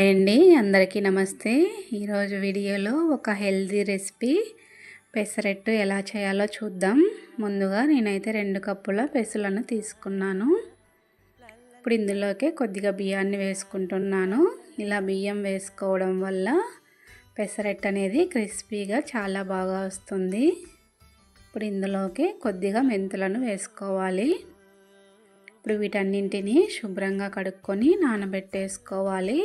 అండి అందరికీ నమస్తే. ఈరోజు వీడియోలో ఒక హెల్దీ రెసిపీ. పెసరెట్టు ఎలా చేయాలో చూద్దాం. ముందుగా నేనైతే రెండు కప్పుల పెసలను తీసుకున్నాను. ఇప్పుడు ఇందులోకి కొద్దిగా బియ్యాన్ని వేసుకుంటున్నాను. ఇలా బియ్యం వేసుకోవడం వల్ల పెసరెట్టు అనేది క్రిస్పీగా చాలా బాగా వస్తుంది. ఇప్పుడు ఇందులోకి కొద్దిగా మెంతులను వేసుకోవాలి. ఇప్పుడు వీటన్నింటినీ శుభ్రంగా కడుక్కొని నానబెట్టేసుకోవాలి.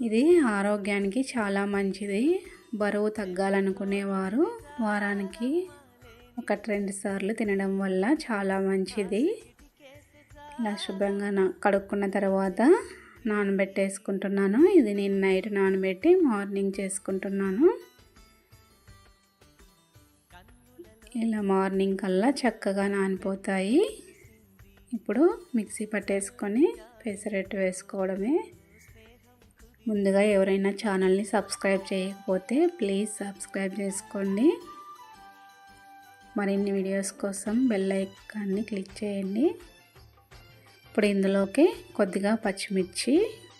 ఇది ఆరోగ్యానికి చాలా మంచిది. బరువు తగ్గాలనుకునేవారు. వారానికి ఒక రెండు సార్లు తినడం వల్ల చాలా మంచిది. ఇలా శుభ్రంగా నా కడుక్కున్న తర్వాత నానబెట్టేసుకుంటున్నాను. ఇది నేను నైట్ నానబెట్టి మార్నింగ్ చేసుకుంటున్నాను. ఇలా మార్నింగ్ కల్లా చక్కగా నానిపోతాయి. ఇప్పుడు మిక్సీ పట్టేసుకొని పెసరెట్టు వేసుకోవడమే ముందుగా ఎవరైనా ఛానల్ని సబ్స్క్రైబ్ చేయకపోతే ప్లీజ్ సబ్స్క్రైబ్ చేసుకోండి. మరిన్ని వీడియోస్ కోసం బెల్ ఐకాన్ని క్లిక్ చేయండి. ఇప్పుడు ఇందులోకి కొద్దిగా పచ్చిమిర్చి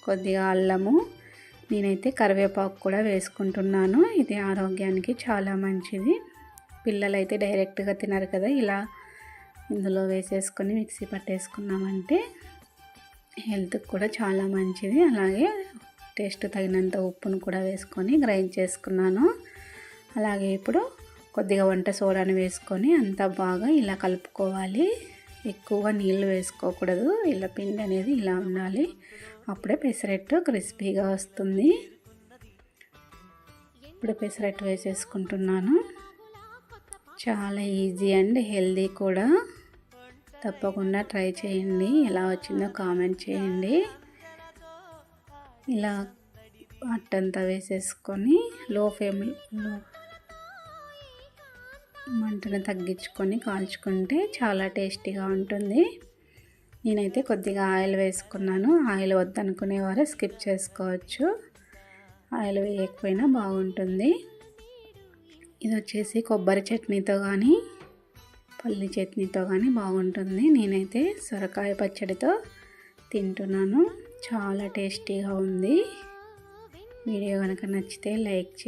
కొద్దిగా అల్లము నేనైతే కరివేపాకు కూడా వేసుకుంటున్నాను. ఇది ఆరోగ్యానికి చాలా మంచిది. పిల్లలైతే డైరెక్ట్గా తినరు కదా ఇలా ఇందులో వేసేసుకొని మిక్సీ పట్టేసుకున్నామంటే హెల్త్కి కూడా చాలా మంచిది. అలాగే టేస్ట్ తగినంత ఉప్పును కూడా వేసుకొని గ్రైండ్ చేసుకున్నాను. అలాగే ఇప్పుడు కొద్దిగా వంట సోడాను వేసుకొని అంతా బాగా ఇలా కలుపుకోవాలి. ఎక్కువగా నీళ్ళు వేసుకోకూడదు. ఇలా పిండి అనేది ఇలా ఉండాలి. అప్పుడే పెసరెట్టు క్రిస్పీగా వస్తుంది. ఇప్పుడు పెసరెట్టు వేసేసుకుంటున్నాను. చాలా ఈజీ అండ్ హెల్దీ కూడా. తప్పకుండా ట్రై చేయండి. ఎలా వచ్చిందో కామెంట్ చేయండి. ఇలా అట్టంతా వేసేసుకొని లో ఫ్లేమ్లో మంటను తగ్గించుకొని కాల్చుకుంటే చాలా టేస్టీగా ఉంటుంది. నేనైతే కొద్దిగా ఆయిల్ వేసుకున్నాను. ఆయిల్ వద్దనుకునేవారు స్కిప్ చేసుకోవచ్చు. ఆయిల్ వేయకపోయినా బాగుంటుంది. ఇది వచ్చేసి కొబ్బరి చట్నీతో కానీ పల్లి చట్నీతో కానీ బాగుంటుంది. నేనైతే సొరకాయ పచ్చడితో తింటున్నాను. చాలా టేస్టీగా ఉంది. వీడియో కనుక నచ్చితే లైక్